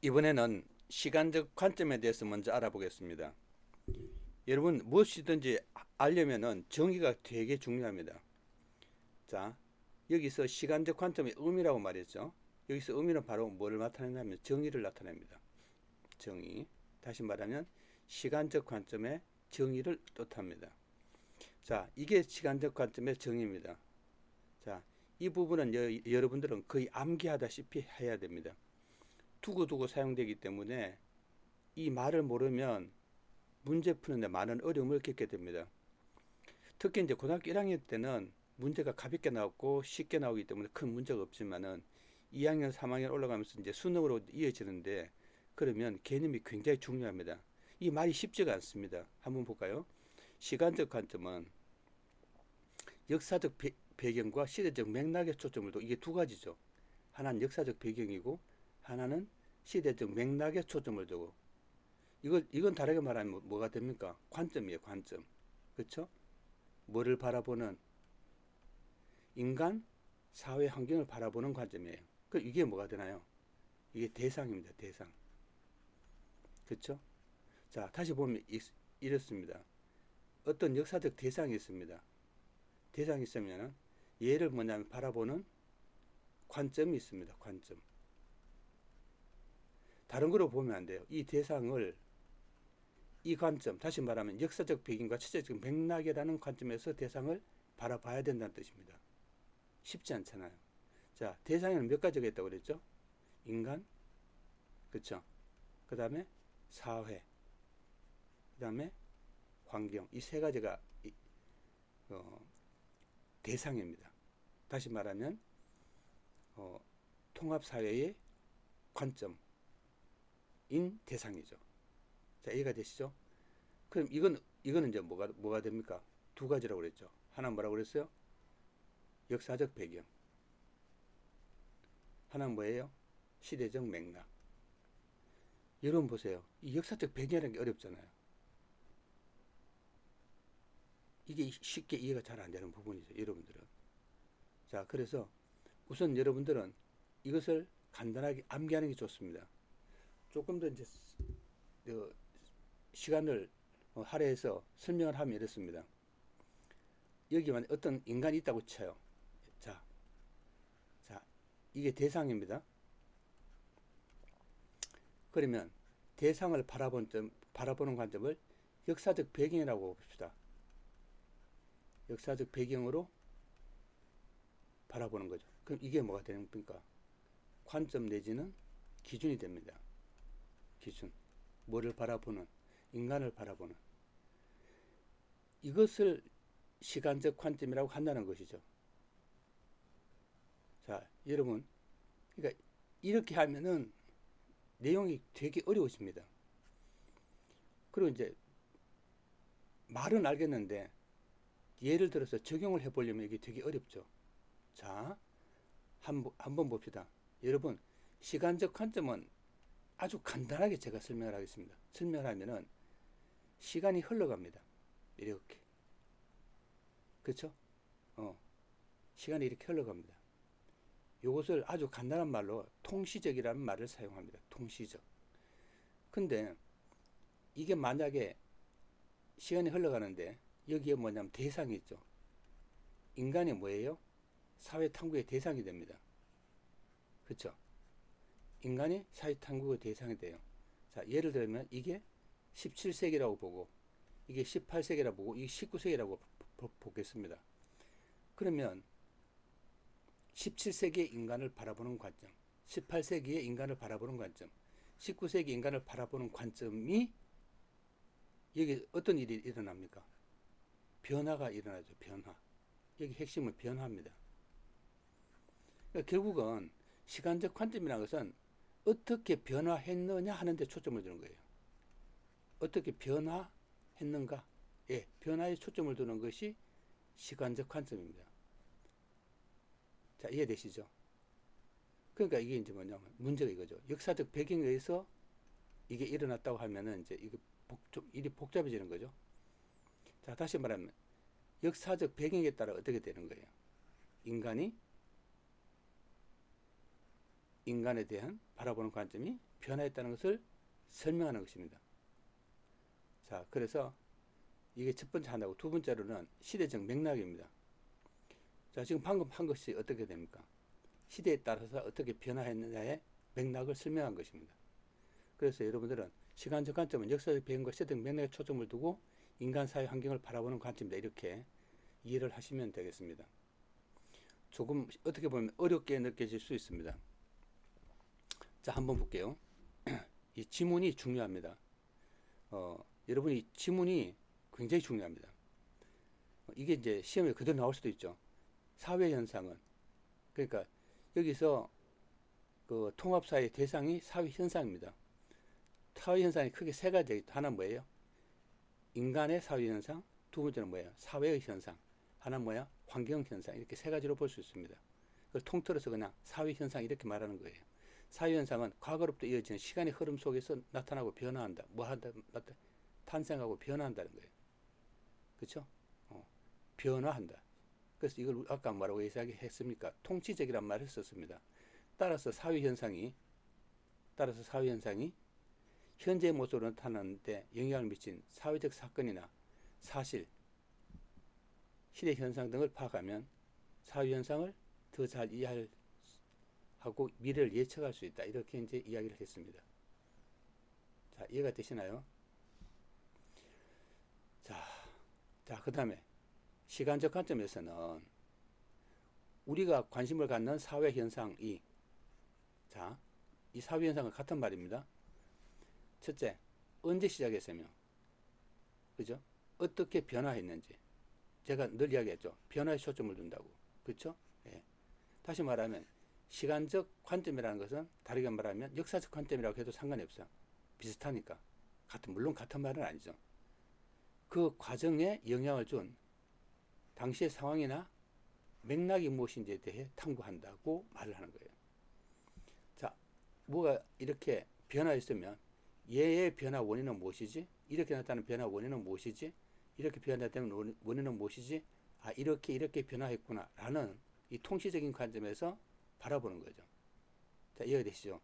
이번에는 시간적 관점에 대해서 먼저 알아보겠습니다. 여러분 무엇이든지 알려면은 정의가 되게 중요합니다. 자, 여기서 시간적 관점의 의미라고 말했죠. 여기서 의미는 바로 뭐를 나타내냐면 정의를 나타냅니다. 정의. 다시 말하면 시간적 관점의 정의를 뜻합니다. 자, 이게 시간적 관점의 정의입니다. 자, 이 부분은 여, 여러분들은 거의 암기하다시피 해야 됩니다. 두고두고 사용되기 때문에 이 말을 모르면 문제 푸는데 많은 어려움을 겪게 됩니다. 특히 이제 고등학교 1학년 때는 문제가 가볍게 나왔고 쉽게 나오기 때문에 큰 문제가 없지만은 2학년, 3학년 올라가면서 이제 수능으로 이어지는데 그러면 개념이 굉장히 중요합니다. 이 말이 쉽지가 않습니다. 한번 볼까요? 시간적 관점은 역사적 배, 배경과 시대적 맥락에 초점을 두 이게 두 가지죠. 하나는 역사적 배경이고 하나는 시대적 맥락에 초점을 두고 이걸 이건 다르게 말하면 뭐, 뭐가 됩니까? 관점이에요, 관점. 그렇죠? 뭐를 바라보는 인간 사회 환경을 바라보는 관점이에요. 그 이게 뭐가 되나요? 이게 대상입니다, 대상. 그렇죠? 자, 다시 보면 이, 이렇습니다. 어떤 역사적 대상이 있습니다. 대상이 있으면 얘를 뭐냐면 바라보는 관점이 있습니다. 관점. 다른 거로 보면 안 돼요. 이 대상을 이 관점, 다시 말하면 역사적 배경과 체제적 맥락이라는 관점에서 대상을 바라봐야 된다는 뜻입니다. 쉽지 않잖아요. 자, 대상에는 몇 가지가 있다고 그랬죠? 인간, 그쵸? 그 다음에 사회, 그 다음에 환경. 이 세 가지가 이, 어, 대상입니다. 다시 말하면 어, 통합사회의 관점 인 대상이죠. 자, 이해가 되시죠? 그럼 이건, 이거는 이제 뭐가, 뭐가 됩니까? 두 가지라고 그랬죠. 하나 뭐라고 그랬어요? 역사적 배경. 하나는 뭐예요? 시대적 맥락. 여러분 보세요. 이 역사적 배경이라는 게 어렵잖아요. 이게 쉽게 이해가 잘 안 되는 부분이죠. 여러분들은. 자, 그래서 우선 여러분들은 이것을 간단하게 암기하는 게 좋습니다. 조금 더 이제 어, 시간을 어, 할애해서 설명을 하면 이렇습니다. 여기만 어떤 인간이 있다고 쳐요. 자, 자, 이게 대상입니다. 그러면 대상을 바라본 점, 바라보는 관점을 역사적 배경이라고 봅시다. 역사적 배경으로 바라보는 거죠. 그럼 이게 뭐가 되는 겁니까? 관점 내지는 기준이 됩니다. 기준. 뭐를 바라보는, 인간을 바라보는. 이것을 시간적 관점이라고 한다는 것이죠. 자, 여러분. 그러니까 이렇게 하면은 내용이 되게 어려워집니다. 그리고 이제 말은 알겠는데 예를 들어서 적용을 해보려면 이게 되게 어렵죠. 자, 한번, 한 번 봅시다. 여러분, 시간적 관점은 아주 간단하게 제가 설명을 하겠습니다. 설명을 하면은 시간이 흘러갑니다. 이렇게. 그렇죠? 어. 시간이 이렇게 흘러갑니다. 이것을 아주 간단한 말로 통시적이라는 말을 사용합니다. 통시적. 근데 이게 만약에 시간이 흘러가는데 여기에 뭐냐면 대상이 있죠. 인간이 뭐예요? 사회 탐구의 대상이 됩니다. 그렇죠? 인간이 사회 탐구의 대상이 돼요. 자, 예를 들면 이게 17세기라고 보고 이게 18세기라고 보고 이게 19세기라고 보겠습니다. 그러면 17세기의 인간을 바라보는 관점, 18세기의 인간을 바라보는 관점, 19세기 인간을 바라보는 관점이 여기 어떤 일이 일어납니까? 변화가 일어나죠. 변화. 여기 핵심은 변화입니다. 그러니까 결국은 시간적 관점이라는 것은 어떻게 변화했느냐 하는 데 초점을 두는 거예요. 어떻게 변화했는가? 예, 변화에 초점을 두는 것이 시간적 관점입니다. 자, 이해되시죠? 그러니까 이게 이제 뭐냐면 문제가 이거죠. 역사적 배경에 의해서 이게 일어났다고 하면은 이제 이거 복, 좀 일이 복잡해지는 거죠. 자, 다시 말하면 역사적 배경에 따라 어떻게 되는 거예요? 인간이 인간에 대한 바라보는 관점이 변화했다는 것을 설명하는 것입니다. 자, 그래서 이게 첫 번째 하나고 두 번째로는 시대적 맥락입니다. 자, 지금 방금 한 것이 어떻게 됩니까? 시대에 따라서 어떻게 변화했느냐의 맥락을 설명한 것입니다. 그래서 여러분들은 시간적 관점은 역사적 배경과 시대적 맥락에 초점을 두고 인간 사회 환경을 바라보는 관점이다. 이렇게 이해를 하시면 되겠습니다. 조금 어떻게 보면 어렵게 느껴질 수 있습니다. 자, 한번 볼게요. 이 지문이 중요합니다. 어, 여러분 이 지문이 굉장히 중요합니다. 어, 이게 이제 시험에 그대로 나올 수도 있죠. 사회 현상은 그러니까 여기서 그 통합사회 대상이 사회 현상입니다. 사회 현상이 크게 세 가지 하나 뭐예요? 인간의 사회 현상, 두 번째는 뭐예요? 사회의 현상. 하나 뭐야? 환경 현상. 이렇게 세 가지로 볼 수 있습니다. 그걸 통틀어서 그냥 사회 현상 이렇게 말하는 거예요. 사회 현상은 과거로부터 이어지는 시간의 흐름 속에서 나타나고 변화한다. 뭐 한다, 나타, 탄생하고 변화한다는 거예요. 그렇죠? 어, 변화한다. 그래서 이걸 아까 뭐라고 얘기했습니까? 통치적이란 말을 썼습니다. 따라서 사회 현상이 따라서 사회 현상이 현재 모습으로 나타나는데 영향을 미친 사회적 사건이나 사실, 시대 현상 등을 파악하면 사회 현상을 더 잘 이해할 하고 미래를 예측할 수 있다. 이렇게 이제 이야기를 했습니다. 자, 이해가 되시나요? 자, 자, 그 다음에 시간적 관점에서는 우리가 관심을 갖는 사회 현상이 자, 이 사회 현상은 같은 말입니다. 첫째, 언제 시작했으며, 그죠? 어떻게 변화했는지. 제가 늘 이야기했죠. 변화에 초점을 둔다고. 그렇죠? 예. 다시 말하면 시간적 관점이라는 것은 다르게 말하면 역사적 관점이라고 해도 상관이 없어요. 비슷하니까. 같은 물론 같은 말은 아니죠. 그 과정에 영향을 준 당시의 상황이나 맥락이 무엇인지에 대해 탐구한다고 말을 하는 거예요. 자, 뭐가 이렇게 변화했으면 얘의 변화 원인은 무엇이지? 이렇게 나타나는 변화 원인은 무엇이지? 이렇게 변화되는 원인은 무엇이지? 아, 이렇게 이렇게 변화했구나. 라는 이 통시적인 관점에서 바라보는 거죠. 자, 이해가 되시죠?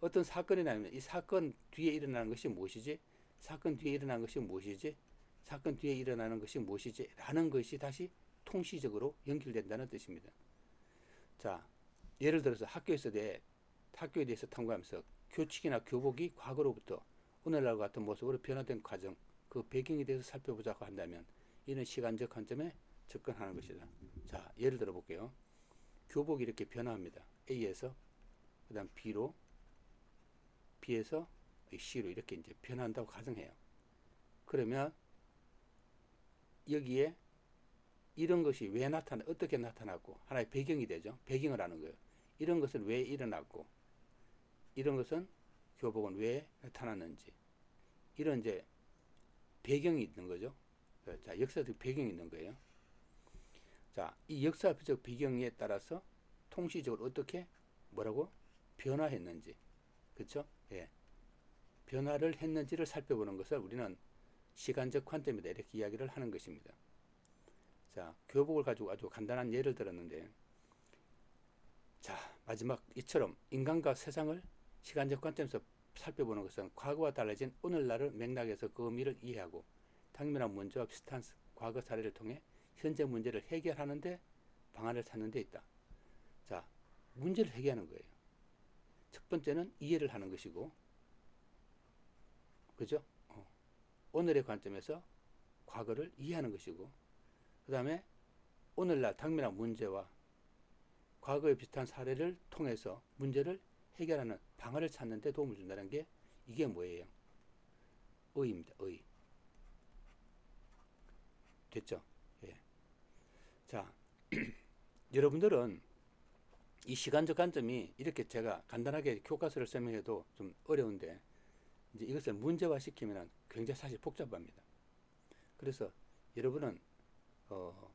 어떤 사건이 나면 이 사건 뒤에 일어나는 것이 무엇이지? 사건 뒤에 일어나는 것이 무엇이지? 사건 뒤에 일어나는 것이 무엇이지? 라는 것이 다시 통시적으로 연결된다는 뜻입니다. 자, 예를 들어서 학교에서 대 학교에 대해서 탐구하면서 교칙이나 교복이 과거로부터 오늘날 같은 모습으로 변화된 과정, 그 배경에 대해서 살펴보자고 한다면 이는 시간적 관점에 접근하는 것이다. 자, 예를 들어 볼게요. 교복이 이렇게 변화합니다. A에서 그 다음 B로 B에서 C로 이렇게 이제 변한다고 가정해요. 그러면 여기에 이런 것이 왜 나타나 어떻게 나타났고 하나의 배경이 되죠. 배경을 아는 거예요. 이런 것은 왜 일어났고 이런 것은 교복은 왜 나타났는지 이런 이제 배경이 있는 거죠. 자, 역사적 배경이 있는 거예요. 자, 이 역사적 배경에 따라서 통시적으로 어떻게 뭐라고 변화했는지, 그렇죠? 예, 변화를 했는지를 살펴보는 것을 우리는 시간적 관점이다 이렇게 이야기를 하는 것입니다. 자, 교복을 가지고 아주 간단한 예를 들었는데, 자 마지막 이처럼 인간과 세상을 시간적 관점에서 살펴보는 것은 과거와 달라진 오늘날의 맥락에서 그 의미를 이해하고 당면한 문제와 비슷한 과거 사례를 통해 현재 문제를 해결하는데 방안을 찾는 데 있다. 자, 문제를 해결하는 거예요. 첫 번째는 이해를 하는 것이고, 그죠? 어. 오늘의 관점에서 과거를 이해하는 것이고, 그 다음에 오늘날 당면한 문제와 과거에 비슷한 사례를 통해서 문제를 해결하는 방안을 찾는 데 도움을 준다는 게 이게 뭐예요? 의입니다. 의. 됐죠? 예. 자, 여러분들은 이 시간적 관점이 이렇게 제가 간단하게 교과서를 설명해도 좀 어려운데 이제 이것을 문제화 시키면 굉장히 사실 복잡합니다. 그래서 여러분은 어,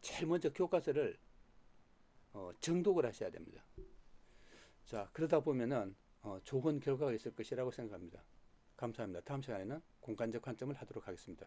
제일 먼저 교과서를 어, 정독을 하셔야 됩니다. 자, 그러다 보면은 어, 좋은 결과가 있을 것이라고 생각합니다. 감사합니다. 다음 시간에는 공간적 관점을 하도록 하겠습니다.